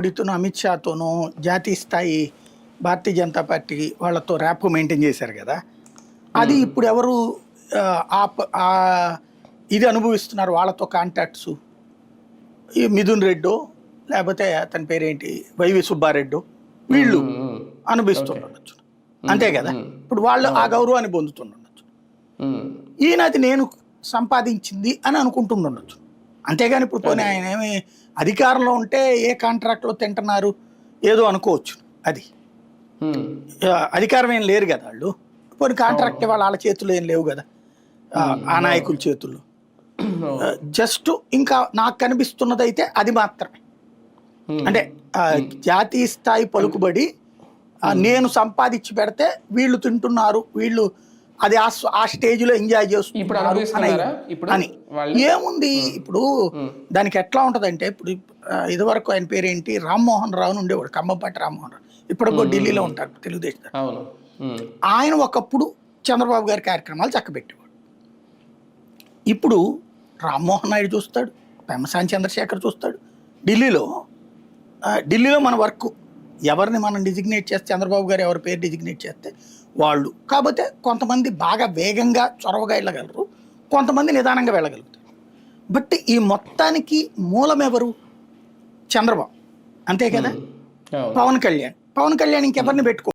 మోడీతోనూ అమిత్ షాతోనూ జాతీయ స్థాయి భారతీయ జనతా పార్టీ వాళ్ళతో ర్యాప్ మెయింటైన్ చేశారు కదా. అది ఇప్పుడు ఎవరు ఇది అనుభవిస్తున్నారు వాళ్ళతో కాంటాక్ట్స్? ఈ మిథున్ రెడ్డో లేకపోతే అతని పేరేంటి వైవి సుబ్బారెడ్డో? వీళ్ళు అనుభవిస్తుండొచ్చు అంతే కదా? ఇప్పుడు వాళ్ళు ఆ గౌరవాన్ని పొందుతుండొచ్చు ఉమ్. ఈయన అది నేను సంపాదించింది అని అనుకుంటుండొచ్చు అంతేగాని ఇప్పుడు పోనీ ఆయన ఏమి అధికారంలో ఉంటే ఏ కాంట్రాక్ట్లో తింటున్నారు ఏదో అనుకోవచ్చు అది. అధికారం ఏం లేరు కదా వాళ్ళు. పోనీ కాంట్రాక్ట్ వాళ్ళ వాళ్ళ చేతుల్లో ఏం లేవు కదా. ఆ, నాయకుల చేతుల్లో. జస్ట్ ఇంకా నాకు కనిపిస్తున్నది అయితే అది మాత్రమే. అంటే జాతీయ స్థాయి పలుకుబడి నేను సంపాదించి పెడితే వీళ్ళు తింటున్నారు వీళ్ళు అది ఆ ఆ స్టేజ్లో ఎంజాయ్ చేస్తున్నారు అని- ఇప్పుడు అని. వాళ్ళు ఏముంది? ఇప్పుడు దానికి ఎట్లా ఉంటదంటే ఇప్పుడు ఇదివరకు ఆయన పేరేంటి? రామ్మోహన్ రావు ఉండేవాడు ఖమ్మంపాటి రామ్మోహన్ రావు. ఇప్పుడు ఢిల్లీలో ఉంటారు తెలుగుదేశం. ఆయన ఒకప్పుడు చంద్రబాబు గారి కార్యక్రమాలు చక్కబెట్టేవాడు. ఇప్పుడు రామ్మోహన్ నాయుడు చూస్తాడు పెమ్మసాని చంద్రశేఖర్ చూస్తాడు. ఢిల్లీలో ఢిల్లీలో మన వర్క్ ఎవరిని మనం డిజిగ్నేట్ చేస్తే చంద్రబాబు గారు ఎవరి పేరు డిజిగ్నేట్ చేస్తే వాళ్ళు. కాకపోతే కొంతమంది బాగా వేగంగా చొరవగా వెళ్ళగలరు కొంతమంది నిదానంగా వెళ్ళగలుగుతారు. బట్ ఈ మొత్తానికి మూలం ఎవరు? చంద్రబాబు. అంతే కదా? పవన్ కళ్యాణ్. పవన్ కళ్యాణ్ ఇంకెవరిని పెట్టుకో